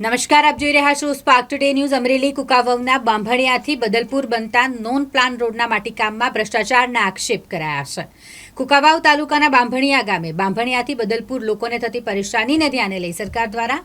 નમસ્કાર, આપ જોઈ રહ્યા છો સ્પાર્ક ટુડે ન્યૂઝ અમરેલી કુકાવવના બાંભણિયાથી બદલપુર બનતા નોન પ્લાન રોડના માટીકામમાં ભ્રષ્ટાચારના આક્ષેપ કરાયા છે. કુકાવાવ તાલુકાના બાંભણિયા ગામે બાંભણિયાથી બદલપુર લોકોને થતી પરેશાનીને ધ્યાને લઈ સરકાર દ્વારા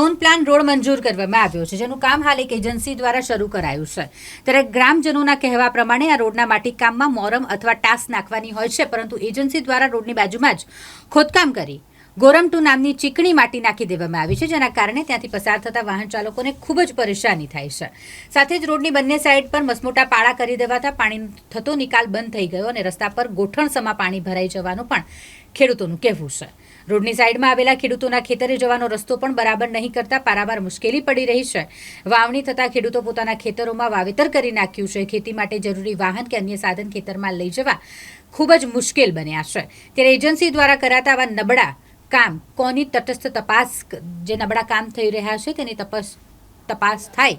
નોન પ્લાન રોડ મંજૂર કરવામાં આવ્યો છે, જેનું કામ હાલ એક એજન્સી દ્વારા શરૂ કરાયું છે. ત્યારે ગ્રામજનોના કહેવા પ્રમાણે આ રોડના માટીકામમાં મોરમ અથવા ટાસ નાખવાની હોય છે, પરંતુ એજન્સી દ્વારા રોડની બાજુમાં જ ખોદકામ કરી ગોરમ ટુ નામની ચીકણી માટી નાખી દેવામાં આવી છે, જેના કારણે ત્યાંથી પસાર થતા વાહન ચાલકોને ખૂબ જ પરેશાની થાય છે. સાથે જ રોડની બંને સાઈડ પર મસમોટા પાળા કરી દેવાતા પાણી થતો નિકાલ બંધ થઈ ગયો અને રસ્તા પર ગોઠણસમાં પાણી ભરાઈ જવાનું પણ ખેડૂતોનું કહેવું છે. રોડની સાઈડમાં આવેલા ખેડૂતોના ખેતરે જવાનો રસ્તો પણ બરાબર નહીં કરતા પારાવાર મુશ્કેલી પડી રહી છે. વાવણી થતાં ખેડૂતો પોતાના ખેતરોમાં વાવેતર કરી નાખ્યું છે. ખેતી માટે જરૂરી વાહન કે અન્ય સાધન ખેતરમાં લઈ જવા ખૂબ જ મુશ્કેલ બન્યા છે. ત્યારે એજન્સી દ્વારા કરાતા આવા નબળા કામ? કોની તટસ્થ તપાસ જે નબળા કામ થઈ રહ્યા છે, તેની તપાસ તપાસ થાય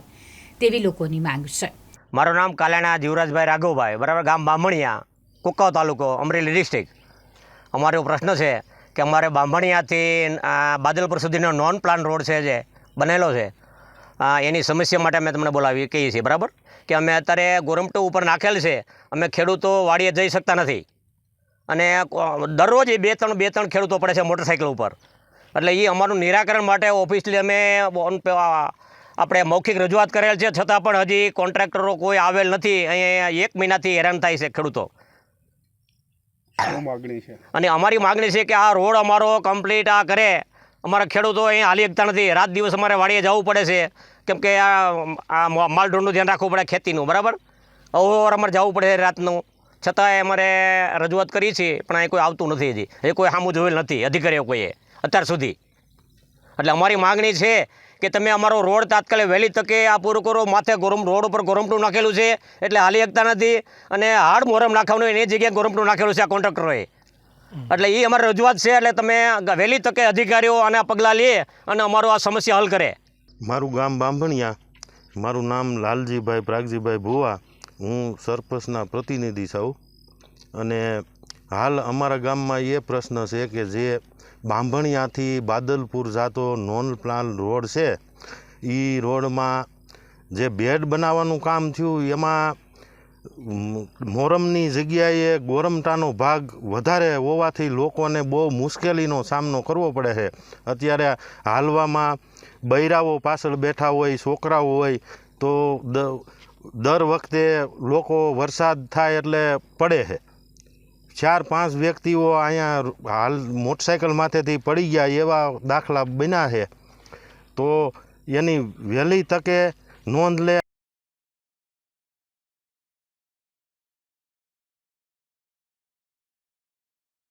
તેવી લોકોની માંગ છે. મારું નામ કાલાણા જીવરાજભાઈ રાઘવભાઈ, બરાબર, ગામ બામણિયા, કુકાવ તાલુકો, અમરેલી ડિસ્ટ્રિક્ટ. અમારો પ્રશ્ન છે કે અમારે બામણિયાથી બાદલપુર સુધીનો નોન પ્લાન રોડ છે જે, બનેલો છે. એની સમસ્યા માટે અમે તમને બોલાવી કહીએ છીએ, બરાબર? કે અમે અત્યારે ગોરમટુ ઉપર નાખેલ છે, અમે ખેડૂતો વાડીએ જઈ શકતા નથી. અને દરરોજ એ બે ત્રણ બે ત્રણ ખેડૂતો પડે છે મોટરસાઇકલ ઉપર. એટલે એ અમારું નિરાકરણ માટે ઓફિસલી અમે આપણે મૌખિક રજૂઆત કરેલ છે. છતાં પણ હજી કોન્ટ્રાક્ટરો કોઈ આવેલ નથી. અહીંયા એક મહિનાથી હેરાન થાય છે ખેડૂતો. માગણી છે? અને અમારી માગણી છે કે આ રોડ અમારો કમ્પ્લીટ આ કરે. અમારા ખેડૂતો અહીં હાલી શકતા નથી. રાત દિવસ અમારે વાડીએ જવું પડે છે. કેમ કે આ આ મા- ધ્યાન રાખવું પડે ખેતીનું. બરાબર? અવર અમારે જવું પડે છે રાતનું. છતાંય અમારે રજૂઆત કરી છે, પણ અહીં કોઈ આવતું નથી હજી. એ કોઈ સામું જોયેલ નથી, અધિકારીઓ કોઈએ, અત્યાર સુધી. એટલે અમારી માગણી છે કે તમે અમારો રોડ તાત્કાલિક વહેલી તકે આ પૂરું કરો, માથે ગોરમ, રોડ ઉપર ગોરમટું નાખેલું છે, એટલે હાલી શકતા નથી અને હાડ મોરમ નાખવાનું એની જગ્યાએ ગોરમટું નાખેલું છે, આ કોન્ટ્રાક્ટરોએ એટલે એ અમારી રજૂઆત છે, એટલે તમે વહેલી તકે અધિકારીઓ આના પગલાં લે અને અમારો આ સમસ્યા હલ કરે. મારું ગામ બાંભણિયા. મારું નામ લાલજીભાઈ પ્રાગજીભાઈ ભુવા. હું સરપંચના પ્રતિનિધિ છું. અને હાલ અમારા ગામમાં એ પ્રશ્ન છે કે જે બાંભણિયાથી બાદલપુર જાતો નોન પ્લાન રોડ છે એ રોડમાં જે બેડ બનાવવાનું કામ થયું, એમાં મોરમની જગ્યાએ ગોરમટાનો ભાગ વધારે હોવાથી લોકોને બહુ મુશ્કેલીનો સામનો કરવો પડે છે. અત્યારે હાલવામાં બૈરાઓ પાછળ બેઠા હોય, છોકરાઓ હોય, તો દર વખતે લોકો વરસાદ થાય એટલે પડે છે. ચાર, પાંચ વ્યક્તિઓ અહીંયા હાલ મોટરસાઇકલ માથેથી પડી ગયા એવા દાખલા બન્યા છે. તો એની વહેલી તકે નોંધ લે